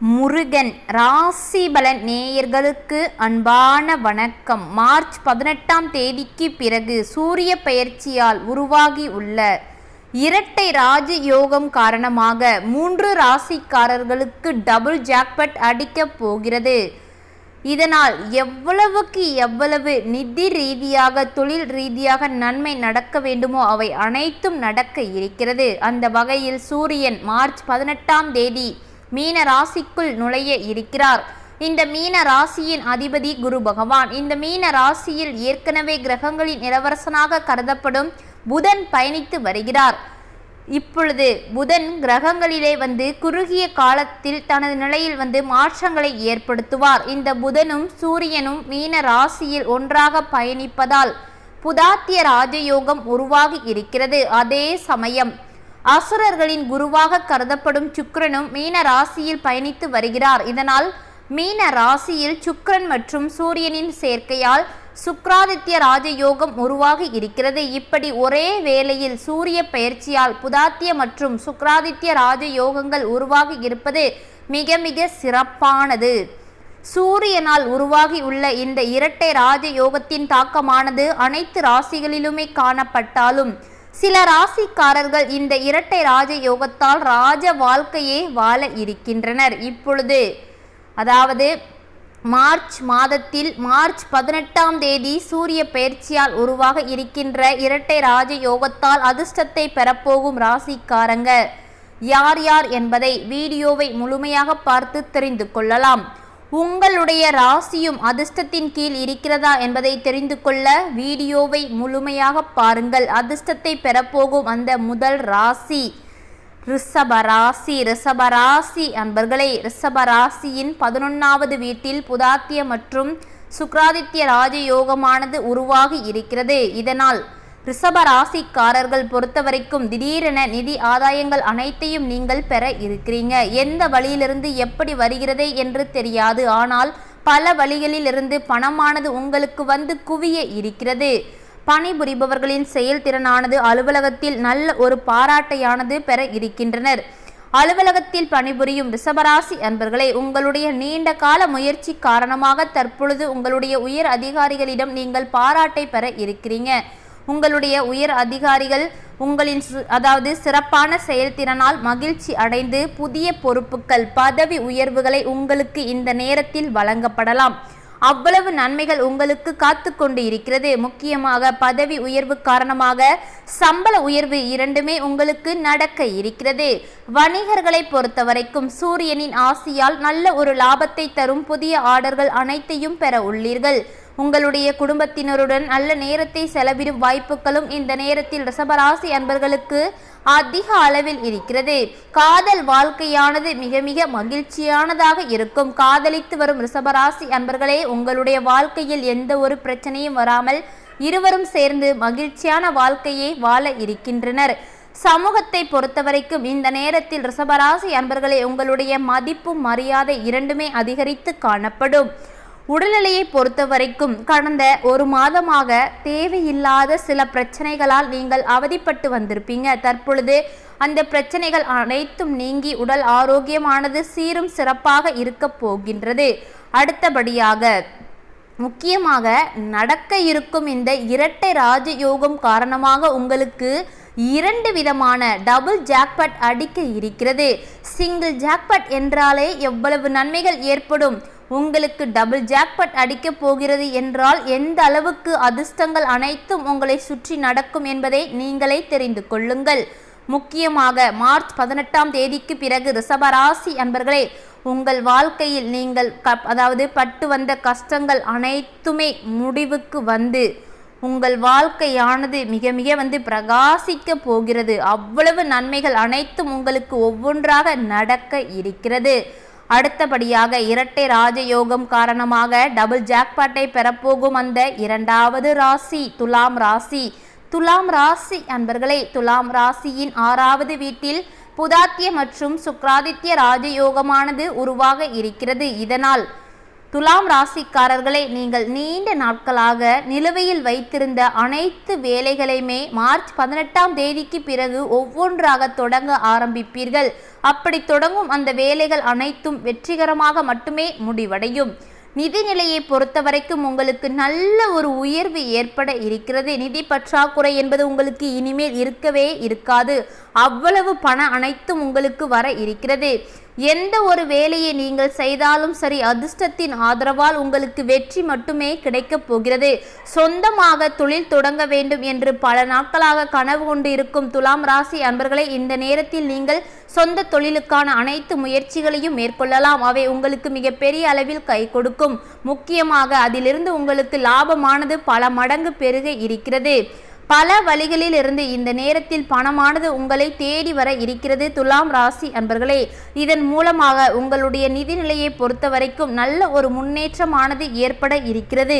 முருகன் ராசி பலன் நேயர்களுக்கு அன்பான வணக்கம். மார்ச் பதினெட்டாம் தேதிக்கு பிறகு சூரிய பெயர்ச்சியால் உருவாகி உள்ள இரட்டை ராஜ யோகம் காரணமாக மூன்று ராசிக்காரர்களுக்கு டபுள் ஜாக்பட் அடிக்கப் போகிறது. இதனால் எவ்வளவுக்கு எவ்வளவு நிதி ரீதியாக தொழில் ரீதியாக நன்மை நடக்க வேண்டுமோ அவை அனைத்தும் நடக்க இருக்கிறது. அந்த வகையில் சூரியன் மார்ச் பதினெட்டாம் தேதி மீன ராசிக்குள் நுழைய இருக்கிறார். இந்த மீன ராசியின் அதிபதி குரு பகவான். இந்த மீன ராசியில் ஏற்கனவே கிரகங்களின் இளவரசனாக கருதப்படும் புதன் பயணித்து வருகிறார். இப்பொழுது புதன் கிரகங்களிலே வந்து குறுகிய காலத்தில் தனது நிலையில் வந்து மாற்றங்களை ஏற்படுத்துவார். இந்த புதனும் சூரியனும் மீன ராசியில் ஒன்றாக பயணிப்பதால் புதாத்திய ராஜயோகம் உருவாகி இருக்கிறது. அதே சமயம் அசுரர்களின் குருவாக கருதப்படும் சுக்ரனும் மீன ராசியில் பயணித்து வருகிறார். இதனால் மீன ராசியில் சுக்ரன் மற்றும் சூரியனின் சேர்க்கையால் சுக்ராதித்ய ராஜயோகம் உருவாகி இருக்கிறது. இப்படி ஒரே வேளையில் சூரிய பயிற்சியால் புதாத்திய மற்றும் சுக்ராதித்ய ராஜயோகங்கள் உருவாகி இருப்பது மிக மிக சிறப்பானது. சூரியனால் உருவாகி உள்ள இந்த இரட்டை ராஜயோகத்தின் தாக்கமானது அனைத்து ராசிகளிலுமே காணப்பட்டாலும் சில ராசிக்காரர்கள் இந்த இரட்டை ராஜ யோகத்தால் ராஜ வாழ்க்கையே வாழ இருக்கின்றனர். இப்பொழுது அதாவது மார்ச் மாதத்தில் மார்ச் பதினெட்டாம் தேதி சூரிய பயிற்சியால் உருவாக இருக்கின்ற இரட்டை ராஜ யோகத்தால் அதிர்ஷ்டத்தை பெறப்போகும் ராசிக்காரங்க யார் யார் என்பதை வீடியோவை முழுமையாக பார்த்து தெரிந்து கொள்ளலாம். உங்களுடைய ராசியும் அதிர்ஷ்டத்தின் கீழ் இருக்கிறதா என்பதை தெரிந்து கொள்ள வீடியோவை முழுமையாக பாருங்கள். அதிர்ஷ்டத்தை பெறப்போகும் அந்த முதல் ராசி ரிஷபராசி ரிஷபராசி அன்பர்களே ரிஷபராசியின் பதினொன்றாவது வீட்டில் புதாத்திய மற்றும் சுக்ராதித்ய ராஜயோகமானது உருவாகி இருக்கிறது. இதனால் ரிஷப ராசிக்காரர்கள் பொறுத்தவரைக்கும் திடீரென நிதி ஆதாயங்கள் அனைத்தையும் நீங்கள் பெற இருக்கிறீங்க. எந்த வழியிலிருந்து எப்படி வருகிறதே என்று தெரியாது. ஆனால் பல வழிகளிலிருந்து பணமானது உங்களுக்கு வந்து குவிய இருக்கிறது. பணிபுரிபவர்களின் செயல்திறனானது அலுவலகத்தில் நல்ல ஒரு பாராட்டையானது பெற இருக்கின்றனர். அலுவலகத்தில் பணிபுரியும் ரிஷபராசி அன்பர்களே உங்களுடைய நீண்ட கால முயற்சி காரணமாக தற்பொழுது உங்களுடைய உயர் அதிகாரிகளிடம் நீங்கள் பாராட்டை பெற இருக்கிறீங்க. உங்களுடைய உயர் அதிகாரிகள் உங்களின் அதாவது சிறப்பான செயல்திறனால் மகிழ்ச்சி அடைந்து புதிய பொறுப்புகள் பதவி உயர்வுகளை உங்களுக்கு இந்த நேரத்தில் வழங்கப்படலாம். அவ்வளவு நன்மைகள் உங்களுக்கு காத்து கொண்டு இருக்கிறது. முக்கியமாக பதவி உயர்வு காரணமாக சம்பள உயர்வு இரண்டுமே உங்களுக்கு நடக்க இருக்கிறது. வணிகர்களை பொறுத்தவரைக்கும் சூரியனின் ஆசியால் நல்ல ஒரு லாபத்தை தரும் புதிய ஆர்டர்கள் அனைத்தையும் பெற உள்ளீர்கள். உங்களுடைய குடும்பத்தினருடன் நல்ல நேரத்தை செலவிடும் வாய்ப்புகளும் இந்த நேரத்தில் ரிஷபராசி அன்பர்களுக்கு அதிக அளவில் இருக்கிறது. காதல் வாழ்க்கையானது மிக மிக மகிழ்ச்சியானதாக இருக்கும். காதலித்து வரும் ரிஷபராசி அன்பர்களே உங்களுடைய வாழ்க்கையில் எந்த ஒரு பிரச்சனையும் வராமல் இருவரும் சேர்ந்து மகிழ்ச்சியான வாழ்க்கையை வாழ இருக்கின்றனர். சமூகத்தை பொறுத்தவரைக்கும் இந்த நேரத்தில் ரிஷபராசி அன்பர்களே உங்களுடைய மதிப்பும் மரியாதை இரண்டுமே அதிகரித்து காணப்படும். உடல்நிலையை பொறுத்த வரைக்கும் கடந்த ஒரு மாதமாக தேவையில்லாத சில பிரச்சனைகளால் நீங்கள் அவதிப்பட்டு வந்திருப்பீங்க. தற்பொழுது அந்த பிரச்சனைகள் அனைத்தும் நீங்கி உடல் ஆரோக்கியமானது சீரும் சிறப்பாக இருக்க போகின்றது. அடுத்தபடியாக முக்கியமாக நடக்க இருக்கும் இந்த இரட்டை ராஜயோகம் காரணமாக உங்களுக்கு இரண்டு விதமான டபுள் ஜாக்பட் அடிக்க இருக்கிறது. சிங்கிள் ஜாக்பட் என்றாலே எவ்வளவு நன்மைகள் ஏற்படும்? உங்களுக்கு டபுள் ஜாக்பட் அடிக்கப் போகிறது என்றால் எந்த அளவுக்கு அதிர்ஷ்டங்கள் அனைத்தும் உங்களை சுற்றி நடக்கும் என்பதை நீங்களே தெரிந்து கொள்ளுங்கள். முக்கியமாக மார்ச் பதினெட்டாம் தேதிக்கு பிறகு ரிஷபராசி அன்பர்களே உங்கள் வாழ்க்கையில் நீங்கள் க அதாவது பட்டு வந்த கஷ்டங்கள் அனைத்துமே முடிவுக்கு வந்து உங்கள் வாழ்க்கையானது மிக மிக வந்து பிரகாசிக்க போகிறது. அவ்வளவு நன்மைகள் அனைத்தும் உங்களுக்கு ஒவ்வொன்றாக நடக்க இருக்கிறது. அடுத்தபடியாக இரட்டை ராஜயோகம் காரணமாக டபுள் ஜாக்பாட்டை பெறப்போகும் அந்த இரண்டாவது ராசி துலாம் ராசி. துலாம் ராசி அன்பர்களே துலாம் ராசியின் ஆறாவது வீட்டில் புதாத்திய மற்றும் சுக்ராதித்ய ராஜயோகமானது உருவாக இருக்கிறது. இதனால் துலாம் ராசிக்காரர்களை நீங்கள் நீண்ட நாட்களாக நிலுவையில் வைத்திருந்த அனைத்து வேலைகளையுமே மார்ச் பதினெட்டாம் தேதிக்கு பிறகு ஒவ்வொன்றாக தொடங்க ஆரம்பிப்பீர்கள். அப்படி தொடங்கும் அந்த வேலைகள் அனைத்தும் வெற்றிகரமாக மட்டுமே முடிவடையும். நிதிநிலையை பொறுத்தவரைக்கும் உங்களுக்கு நல்ல ஒரு உயர்வு ஏற்பட இருக்கிறது. நிதி பற்றாக்குறை என்பது உங்களுக்கு இனிமேல் இருக்கவே இருக்காது. அவ்வளவு பண அனைத்தும் உங்களுக்கு வர இருக்கிறது. எந்த ஒரு வேலையை நீங்கள் செய்தாலும் சரி அதிர்ஷ்டத்தின் ஆதரவால் உங்களுக்கு வெற்றி மட்டுமே கிடைக்கப் போகிறது. சொந்தமாக தொழில் தொடங்க வேண்டும் என்று பல நாட்களாக கனவு கொண்டு இருக்கும் துலாம் ராசி அன்பர்களை இந்த நேரத்தில் நீங்கள் சொந்த தொழிலுக்கான அனைத்து முயற்சிகளையும் மேற்கொள்ளலாம். அவை உங்களுக்கு மிகப்பெரிய அளவில் கை கொடுக்கும். முக்கியமாக அதிலிருந்து உங்களுக்கு லாபமானது பல மடங்கு பெருக இருக்கிறது. பல வழிகளில் இருந்து இந்த நேரத்தில் பணமானது உங்களை தேடி வர இருக்கிறது. துலாம் ராசி அன்பர்களே இதன் மூலமாக உங்களுடைய நிதிநிலையை பொறுத்த வரைக்கும் நல்ல ஒரு முன்னேற்றமானது ஏற்பட இருக்கிறது.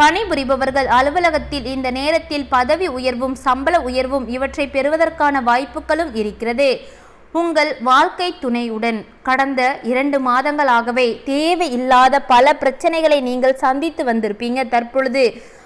பணிபுரிபவர்கள் அலுவலகத்தில் இந்த நேரத்தில் பதவி உயர்வும் சம்பள உயர்வும் இவற்றை பெறுவதற்கான வாய்ப்புகளும் இருக்கிறது. உங்கள் வாழ்க்கை துணையுடன் கடந்த இரண்டு மாதங்களாகவே தேவையில்லாத பல பிரச்சனைகளை நீங்கள் சந்தித்து வந்திருப்பீங்க. தற்பொழுது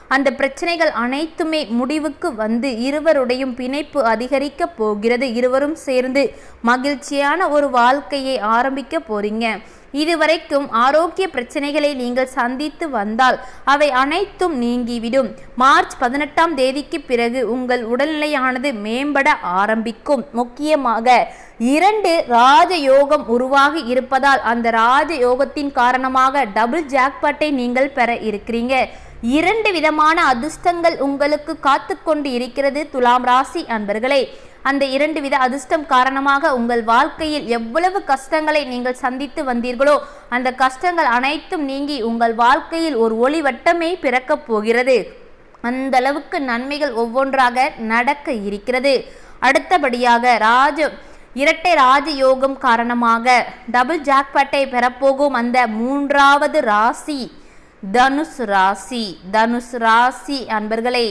அந்த பிரச்சனைகள் அனைத்துமே முடிவுக்கு வந்து இருவருடையும் பிணைப்பு அதிகரிக்க போகிறது. இருவரும் சேர்ந்து மகிழ்ச்சியான ஒரு வாழ்க்கையை ஆரம்பிக்க போறீங்க. இதுவரைக்கும் ஆரோக்கிய பிரச்சனைகளை நீங்கள் சந்தித்து வந்தால் அவை அனைத்தும் நீங்கிவிடும். மார்ச் பதினெட்டாம் தேதிக்கு பிறகு உங்கள் உடல்நிலையானது மேம்பட ஆரம்பிக்கும். முக்கியமாக இரண்டு ராஜயோகம் உருவாகி இருப்பதால் அந்த ராஜயோகத்தின் காரணமாக டபுள் ஜாக்பாட்டை நீங்கள் பெற இருக்கிறீங்க. இரண்டு விதமான அதிர்ஷ்டங்கள் உங்களுக்கு காத்து கொண்டு இருக்கிறது துலாம் ராசி அன்பர்களே. அந்த இரண்டு வித அதிர்ஷ்டம் காரணமாக உங்கள் வாழ்க்கையில் எவ்வளவு கஷ்டங்களை நீங்கள் சந்தித்து வந்தீர்களோ அந்த கஷ்டங்கள் அனைத்தும் நீங்கி உங்கள் வாழ்க்கையில் ஒரு ஒளி வட்டமே பிறக்கப் போகிறது. அந்த அளவுக்கு நன்மைகள் ஒவ்வொன்றாக நடக்க இருக்கிறது. அடுத்தபடியாக ராஜ இரட்டை ராஜயோகம் காரணமாக டபுள் ஜாக்பாட்டை பெறப்போகும் அந்த மூன்றாவது ராசி தனுஷ் ராசி. தனுஷ் ராசி அன்பர்களே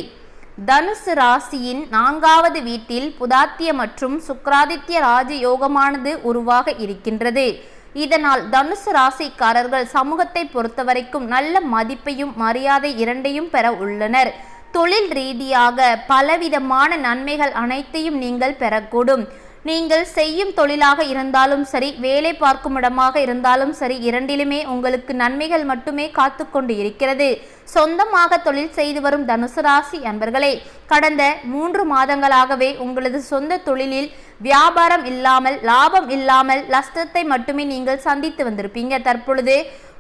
தனுசு ராசியின் நான்காவது வீட்டில் புதாத்திய மற்றும் சுக்ராதித்ய ராஜ யோகமானது உருவாக இருக்கின்றது. இதனால் தனுசு ராசிக்காரர்கள் சமூகத்தை பொறுத்தவரைக்கும் நல்ல மதிப்பையும் மரியாதை இரண்டையும் பெற உள்ளனர். தொழில் ரீதியாக பலவிதமான நன்மைகள் அனைத்தையும் நீங்கள் பெறக்கூடும். நீங்கள் செய்யும் தொழிலாக இருந்தாலும் சரி வேலை பார்க்கும் இடமாக இருந்தாலும் சரி இரண்டிலுமே உங்களுக்கு நன்மைகள் மட்டுமே காத்து கொண்டு இருக்கிறது. சொந்தமாக தொழில் செய்து வரும் தனுசு ராசி அன்பர்களே கடந்த மூன்று மாதங்களாகவே உங்களது சொந்த தொழிலில் வியாபாரம் இல்லாமல் லாபம் இல்லாமல் நஷ்டத்தை மட்டுமே நீங்கள் சந்தித்து வந்திருப்பீங்க. தற்பொழுது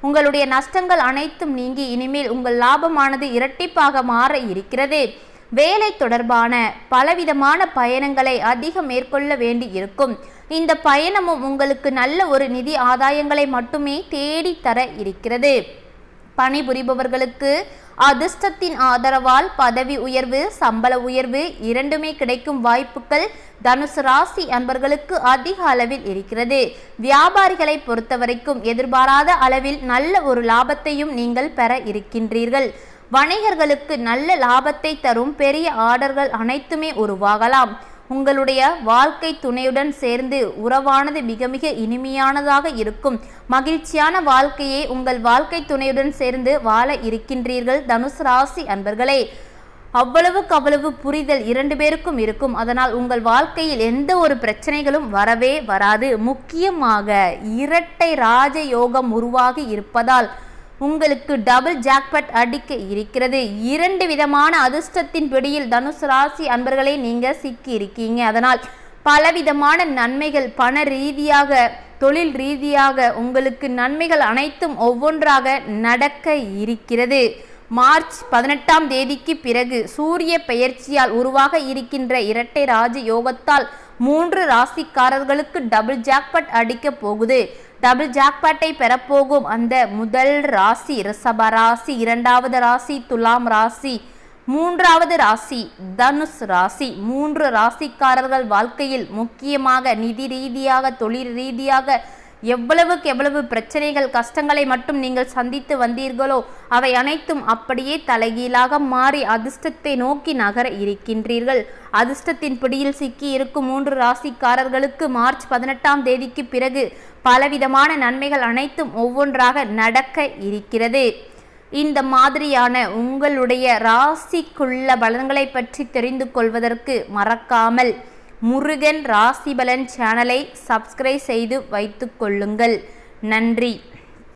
உங்களுடைய நஷ்டங்கள் அனைத்தும் நீங்கி இனிமேல் உங்கள் லாபமானது இரட்டிப்பாக மாற இருக்கிறது. வேலை தொடர்பான பலவிதமான பயணங்களை அதிகம் மேற்கொள்ள வேண்டி இருக்கும் இந்த பயணமும் உங்களுக்கு நல்ல ஒரு நிதி ஆதாயங்களை மட்டுமே தேடி தர இருக்கிறது. பணிபுரிபவர்களுக்கு அதிர்ஷ்டத்தின் ஆதரவால் பதவி உயர்வு சம்பள உயர்வு இரண்டுமே கிடைக்கும் வாய்ப்புகள் தனுசு ராசி அன்பர்களுக்கு அதிக அளவில் இருக்கிறது. வியாபாரிகளை பொறுத்தவரைக்கும் எதிர்பாராத அளவில் நல்ல ஒரு லாபத்தையும் நீங்கள் பெற இருக்கின்றீர்கள். வணிகர்களுக்கு நல்ல லாபத்தை தரும் பெரிய ஆர்டர்கள் அனைத்துமே உருவாகலாம். உங்களுடைய வாழ்க்கை துணையுடன் சேர்ந்து உறவானது மிக மிக இனிமையானதாக இருக்கும். மகிழ்ச்சியான வாழ்க்கையை உங்கள் வாழ்க்கை துணையுடன் சேர்ந்து வாழ இருக்கின்றீர்கள் தனுசு ராசி அன்பர்களே. அவ்வளவுக்கு அவ்வளவு புரிதல் இரண்டு பேருக்கும் இருக்கும். அதனால் உங்கள் வாழ்க்கையில் எந்த ஒரு பிரச்சனைகளும் வரவே வராது. முக்கியமாக இரட்டை ராஜ யோகம் உருவாகி இருப்பதால் உங்களுக்கு டபுள் ஜாக்பட் அடிக்க இருக்கிறது. இரண்டு விதமான அதிர்ஷ்டத்தின் பிடியில் தனுசு ராசி அன்பர்களே நீங்கள் சிக்கி இருக்கீங்க. அதனால் பலவிதமான நன்மைகள் பண ரீதியாக தொழில் ரீதியாக உங்களுக்கு நன்மைகள் அனைத்தும் ஒவ்வொன்றாக நடக்க இருக்கிறது. மார்ச் பதினெட்டாம் தேதிக்கு பிறகு சூரிய பெயர்ச்சியால் உருவாக இருக்கின்ற இரட்டை ராஜ யோகத்தால் மூன்று ராசிக்காரர்களுக்கு டபுள் ஜாக்பட் அடிக்கப் போகுது. டபுள் ஜாக்பாட்டை பெறப்போகும் அந்த முதல் ராசி ரிஷப ராசி இரண்டாவது ராசி துலாம் ராசி மூன்றாவது ராசி தனுஷ் ராசி. மூன்று ராசிக்காரர்கள் வாழ்க்கையில் முக்கியமாக நிதி ரீதியாக தொழில் ரீதியாக எவ்வளவுக்கு எவ்வளவு பிரச்சனைகள் கஷ்டங்களை மட்டும் நீங்கள் சந்தித்து வந்தீர்களோ அவை அனைத்தும் அப்படியே தலைகீழாக மாறி அதிர்ஷ்டத்தை நோக்கி நகர இருக்கின்றீர்கள். அதிர்ஷ்டத்தின் பிடியில் சிக்கி இருக்கும் மூன்று ராசிக்காரர்களுக்கு மார்ச் பதினெட்டாம் தேதிக்கு பிறகு பலவிதமான நன்மைகள் அனைத்தும் ஒவ்வொன்றாக நடக்க இருக்கிறது. இந்த மாதிரியான உங்களுடைய ராசிக்குள்ள பலன்களை பற்றி தெரிந்து கொள்வதற்கு மறக்காமல் முருகன் ராசிபலன் சேனலை சப்ஸ்கிரைப் செய்து வைத்துக் கொள்ளுங்கள். நன்றி.